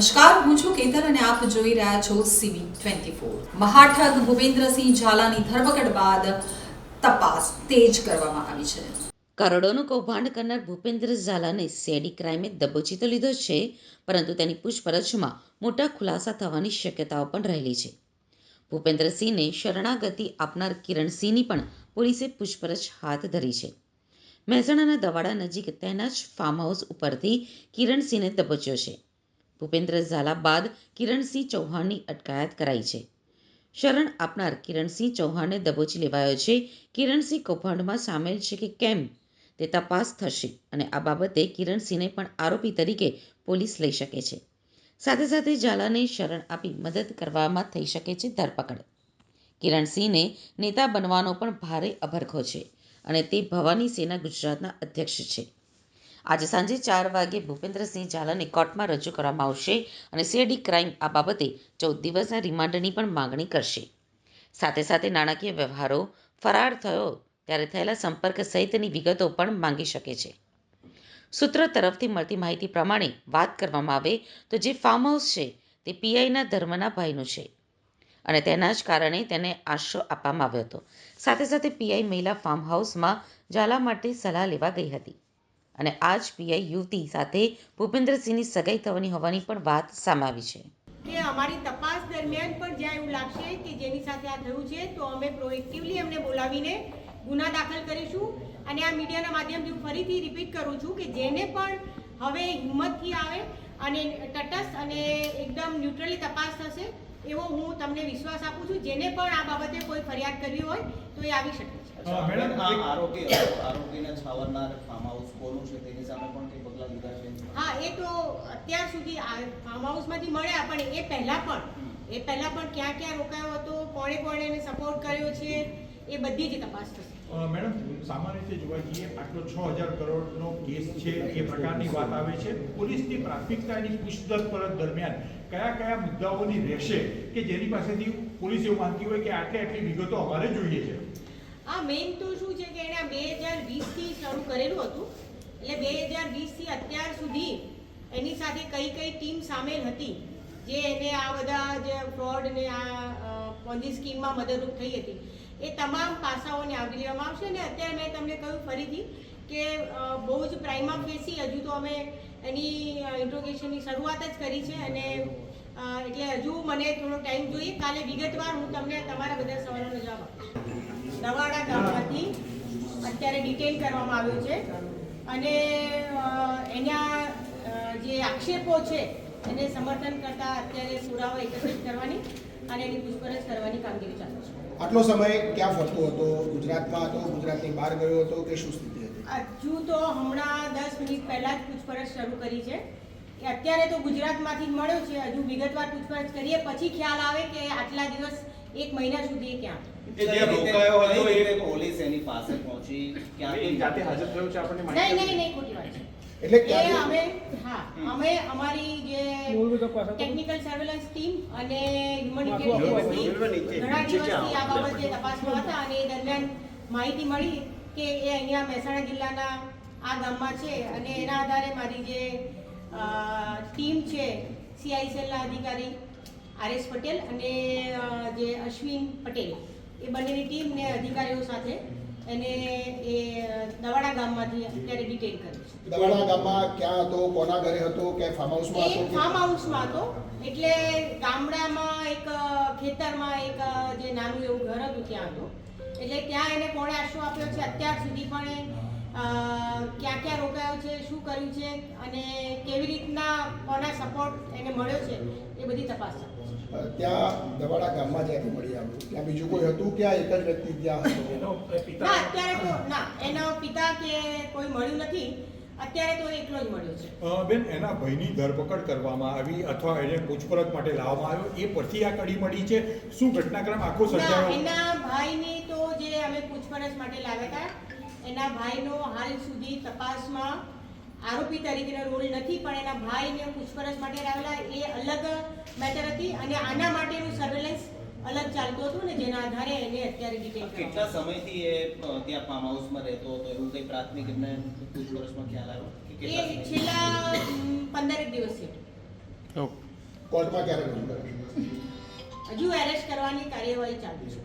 નમસ્કાર, હું છું કેતન અને આપ જોઈ રહ્યા છો સીવી ટ્વેન્ટી ફોર મહાઠગ ભૂપેન્દ્રસિંહ ઝાલાની ધરપકડ બાદ તપાસ તેજ કરવામાં આવી છે. કરોડોનું કૌભાંડ કરનાર ભૂપેન્દ્ર ઝાલાને સેડી ક્રાઇમે દબોચી તો લીધો છે, પરંતુ તેની પૂછપરછમાં મોટા ખુલાસા થવાની શક્યતાઓ પણ રહેલી છે. ભૂપેન્દ્રસિંહને શરણાગતિ આપનાર કિરણસિંહની પણ પોલીસે પૂછપરછ હાથ ધરી છે. મહેસાણાના દવાડા નજીક તેના જ ફાર્મ હાઉસ ઉપરથી કિરણસિંહને દબોચ્યો છે. ભૂપેન્દ્ર ઝાલા બાદ કિરણસિંહ ચૌહાણની અટકાયત કરાઈ છે. શરણ આપનાર કિરણસિંહ ચૌહાણને દબોચી લેવાયો છે. કિરણસિંહ કૌભાંડમાં સામેલ છે કે કેમ? તે તપાસ થશે અને આ બાબતે કિરણસિંહને પણ આરોપી તરીકે પોલીસ લઈ શકે છે. સાથે સાથે ઝાલાને શરણ આપી મદદ કરવામાં થઈ શકે છે ધરપકડ. કિરણસિંહને નેતા બનવાનો પણ ભારે અભરખો છે અને તે ભવાની સેના ગુજરાતના અધ્યક્ષ છે. આજે સાંજે ચાર વાગે ભૂપેન્દ્રસિંહ ઝાલાને કોર્ટમાં રજૂ કરવામાં આવશે અને સીઆઈડી ક્રાઇમ આ બાબતે ચૌદ દિવસના રિમાન્ડની પણ માંગણી કરશે. સાથે સાથે નાણાકીય વ્યવહારો ફરાર થયો ત્યારે થયેલા સંપર્ક સહિતની વિગતો પણ માંગી શકે છે. સૂત્રો તરફથી મળતી માહિતી પ્રમાણે વાત કરવામાં આવે તો જે ફાર્મ હાઉસ છે તે પીઆઈના ધર્મના ભાઈનું છે અને તેના જ કારણે તેને આશરો આપવામાં આવ્યો હતો. સાથે સાથે પીઆઈ મહિલા ફાર્મ હાઉસમાં ઝાલા માટે સલાહ લેવા ગઈ હતી. અને આ જ પીઆઈ યુવતી સાથે ભૂપેન્દ્રસિંહની સગાઈ થવાની હોવાની પણ વાત સામે છે. કે અમારી તપાસ દરમિયાન પણ જ્યાં એવું લાગશે કે જેની સાથે આ થયું છે, તો અમે પ્રોએક્ટિવલી એમને બોલાવીને ગુના દાખલ કરીશું અને આ મીડિયાના માધ્યમથી હું ફરીથી રિપીટ કરું છું કે જેને પણ હવે હિંમતથી આવે અને તટસ્થ અને એકદમ ન્યુટ્રલી તપાસ થશે એવો હું તમને વિશ્વાસ આપું છું જેને પણ આ બાબતે કોઈ ફરિયાદ કરવી હોય તો એ આવી શકે છે. મેડમ, આ આરોપી આરોપીને છાવરનાર ફાર્મ હાઉસ કોનું છે તેની સામે પણ કંઈ પગલાં લીધા છે? હા એ તો અત્યાર સુધી આ ફાર્મ હાઉસમાંથી મળ્યા પણ એ પહેલાં પણ એ પહેલાં પણ ક્યાં ક્યાં રોકાયો હતો કોણે કોણે એને સપોર્ટ કર્યો છે એ બધી જ તપાસ થશે. મેડમ સામાન્ય રીતે જોવા જઈએ આટલો છ હજાર કરોડનો કેસ છે એ પ્રકારની વાત આવે છે. પોલીસની પ્રાથમિકતાની પૂછપરછ દરમિયાન કયા કયા મુદ્દાઓની રહેશે કે જેની પાસેથી પોલીસ એવું માનતી હોય કે આટલી આટલી વિગતો અમારે જોઈએ છે? આ મેઇન તો શું છે કે એણે બે હજાર વીસથી શરૂ કરેલું હતું. એટલે બે હજાર વીસથી અત્યાર સુધી એની સાથે કઈ કઈ ટીમ સામેલ હતી, જે એને આ બધા જે ફ્રોડ ને આ પોન્જી સ્કીમમાં મદદરૂપ થઈ હતી. એ તમામ પાસાઓને આવરી લેવામાં આવશે અને અત્યારે મેં તમને કહ્યું ફરીથી કે બહુ જ પ્રાઇમા ફેસી, હજુ તો અમે એની ઇન્ટ્રોગેશનની શરૂઆત જ કરી છે અને એટલે હજુ મને થોડો ટાઈમ જોઈએ. કાલે વિગતવાર હું તમને તમારા બધા સવાલોનો જવાબ આપીશ. નવાડા ગામમાંથી અત્યારે ડિટેન કરવામાં આવ્યો છે અને એના જે આક્ષેપો છે એને સમર્થન કરતા અત્યારે પુરાવા એકત્રિત કરવાની અને એની પૂછપરછ કરવાની કામગીરી ચાલુ છે. આટલો સમય ક્યાં ફરતો હતો? ગુજરાતમાં હતો ગુજરાતની બહાર ગયો હતો કે શું સ્થિતિ હતી? હજુ તો હમણાં દસ મિનિટ પહેલા જ પૂછપરછ શરૂ કરી છે. કે અત્યારે તો ગુજરાતમાંથી જ મળ્યો છે હજુ વિગતવાર પૂછપરછ કરીએ. પછી ખ્યાલ આવે કે આટલા દિવસ એક મહિના સુધી ક્યાં? જે રોકાયો હતો એ પોલીસ એની પાસે પહોંચી? ક્યાં જાતે હાજર થયો છે આપણને નહીં નહીં નહીં ખોટી વાત છે. એટલે એ ક્યાંથી અમે હા અમે અમારી જે ટેકનિકલ સર્વેલન્સ ટીમ અને હ્યુમન ટીમ ઘણા દિવસથી આ બાબતે તપાસમાં હતા અને એ દરમિયાન માહિતી મળી કે એ અહીંયા મહેસાણા જિલ્લાના આ ગામમાં છે અને એના આધારે મારી જે ટીમ છે સીઆઈસેલના અધિકારી આર એસ પટેલ અને જે અશ્વિન પટેલ એ બંનેની ટીમ ને અધિકારીઓ સાથે એને એ દવાડા ગામમાંથી અત્યારે ડિટેન કર્યું છે. દવાડા ગામમાં ક્યાં હતો કોના ઘરે હતો ક્યાંય ફાર્મ હાઉસમાં હતો કે- ફાર્મ હાઉસમાં હતો. એટલે ગામડામાં એક ખેતરમાં એક જે નાનું એવું ઘર હતું ત્યાં હતો એટલે ત્યાં એને કોણે આશરો આપ્યો છે અત્યાર સુધી પણ ક્યાં ક્યાં રોકાયો છે શું કર્યું છે અને કેવી રીતના કોના સપોર્ટ એને મળ્યો છે એ બધી તપાસ ત્યાં દવાડા ગામમાં જ્યાંથી મળી આવ્યું. ત્યાં બીજું કોઈ હતું કે આ એક જ વ્યક્તિ ત્યાં હતો? ના પિતા અત્યારે તો ના એનો પિતા કે કોઈ મળ્યું નથી અત્યારે તો એકલો જ મળ્યો છે. બેન એના ભાઈની ધરપકડ કરવામાં આવી અથવા એને પૂછપરછ માટે લાવવામાં આવ્યો એ પરથી આ કડી મળી છે? શું ઘટનાક્રમ આખો ના સર્જાયો? એના ભાઈની તો જે અમે પૂછપરછ માટે લાવ્યા હતા એના ભાઈનો હાલ સુધી તપાસમાં આરોપી તરીકેનો રોલ નથી પણ એના ભાઈને પૂછપરછ માટે લાવેલા એ અલગ મેટર હતી અને આના માટેનું સર્વેલન્સ અલગ ચાલતું હતું ને જેના આધારે એને અત્યારે ડિટેલ કેટલા સમયથી એ ત્યાં ફાર્મ હાઉસમાં રહેતો હતો? એવું કંઈ પ્રાથમિક એમને પૂછપરછમાં ખ્યાલ આવ્યો એ છેલ્લા પંદરેક દિવસ. કોર્ટમાં ક્યારે હજુ એરેસ્ટ કરવાની કાર્યવાહી ચાલુ છે.